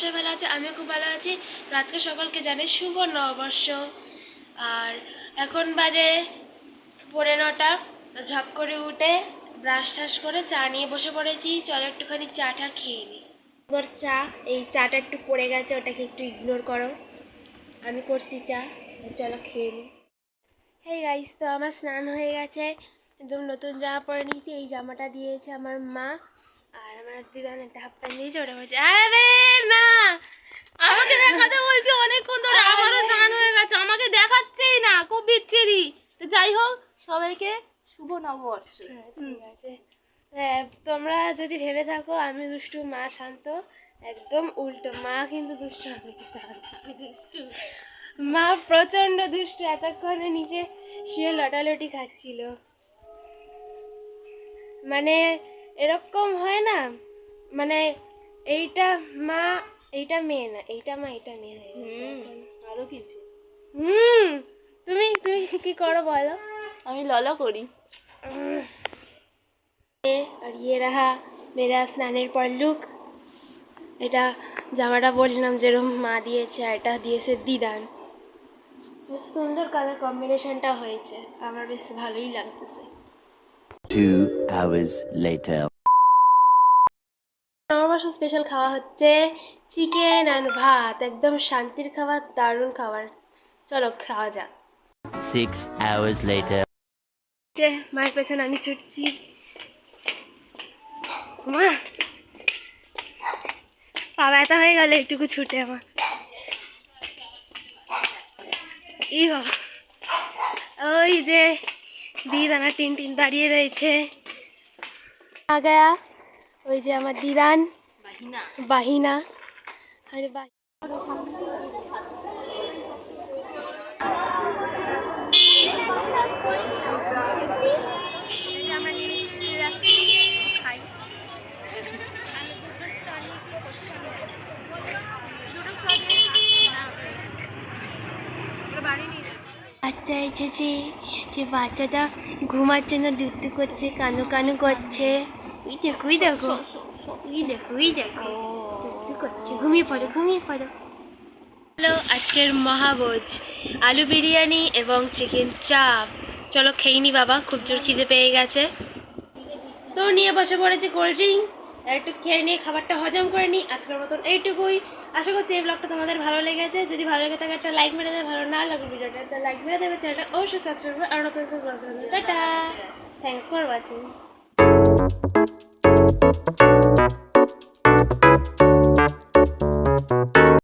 সবাই ভালো আছে আমিও খুব ভালো আছি। তো আজকে সকলকে জানাই শুভ নববর্ষ। আর এখন বাজে পড়ে নটা তো ঝপ করে উঠে ব্রাশ টাশ করে চা নিয়ে বসে পড়েছি। চলো একটুখানি চাটা খেয়ে নিই তোর চা এই চাটা একটু পড়ে গেছে ওটাকে একটু ইগনোর করো। আমি করছি চা চলো খেয়ে নিই হ্যাঁ গাইস তো আমার স্নান হয়ে গেছে একদম নতুন জামা পরে নিয়েছি এই জামাটা দিয়েছে আমার মা। আর আমার দিদান একটা হাফ প্যান্ট দিয়েছে ওটা বলছে আরে না! আমাকে দেখাতে বলছি অনেকক্ষণ ধরে আমারও স্নান হয়ে গেছে আমাকে দেখাচ্ছেই না খুব বিচ্ছিরি। তো যাই হোক সবাইকে শুভ নববর্ষ। হ্যাঁ, ঠিক আছে। তোমরা যদি ভেবে থাকো আমি দুষ্টু মা শান্ত একদম উল্টো। মা কিন্তু দুষ্টু আমি আমি দুষ্টু। মা প্রচণ্ড দুষ্টু এতক্ষণে নিচে শুয়ে লটালটি খাচ্ছিল। মানে এরকম হয় না। মানে এইটা মা এইটা মেয়ে না এইটা মা এটা মেয়ে হয়ে গেছে। আরও কিছু। হুম তুমি তুমি কি করো বলো? আমি ললো করি। আর ইয়ে রাহা মেয়েরা স্নানের পর লুক। এটা জামাটা বললাম যেরকম মা দিয়েছে আর এটা দিয়েছে দিদান। বেশ সুন্দর কালার কম্বিনেশনটা হয়েছে। আমার বেশ ভালোই লাগতেছে। Two hours later. Nababarsha special খাওয়া হচ্ছে চিকেন অ্যান্ড ভাত। একদম শান্তির খাবার দারুণ খাবার। চলো খাওয়া যাক। Six hours later. যে মায়ের পেছনে আমি ছুটছি। মা! পা ব্যথা হয়ে গেল একটুকু ছুটে আমার। ই ওই যে দিদানা টিন টিন দাঁড়িয়ে রয়েছে। আ গয়া ওই যে আমার দিদান বাহিনা। বাহিনা। আরে বাহ এই যে আমরা নিয়ে নিচ্ছি, যাচ্ছি, খাই। দুটো স্বাদে না। ওরা বাড়ি নিয়ে যাবে। বাচ্চা এসেছে যে বাচ্চাটা ঘুমাচ্ছে না দুটু করছে, কানু কানু করছে। ওই দেখো ওই দেখো। ওই দেখো ওই দেখো। দুটু করছে। ঘুমিয়ে পড়ো ঘুমিয়ে পড়ো। হ্যালো আজকের মহাভোজ। আলু বিরিয়ানি এবং চিকেন চাপ। চলো খেয়ে নি বাবা, খুব জোর খিদে পেয়ে গেছে। তো নিয়ে বসে পড়েছি কোল্ড ড্রিঙ্ক। একটু খেয়ে নিয়ে খাবারটা হজম করে নিই আজকের মতন এইটুকুই। আশা করছি এই ব্লগটা তোমাদের ভালো লেগেছে। যদি ভালো লেগে থাকে একটা লাইক মেরে দেবে, ভালো না লাগবে ভিডিওটা একটা লাইক মেরে দেবে, চ্যানেলটা অবশ্যই সাবস্ক্রাইব করবে। আর নতুন নতুন টাটা! Thanks for watching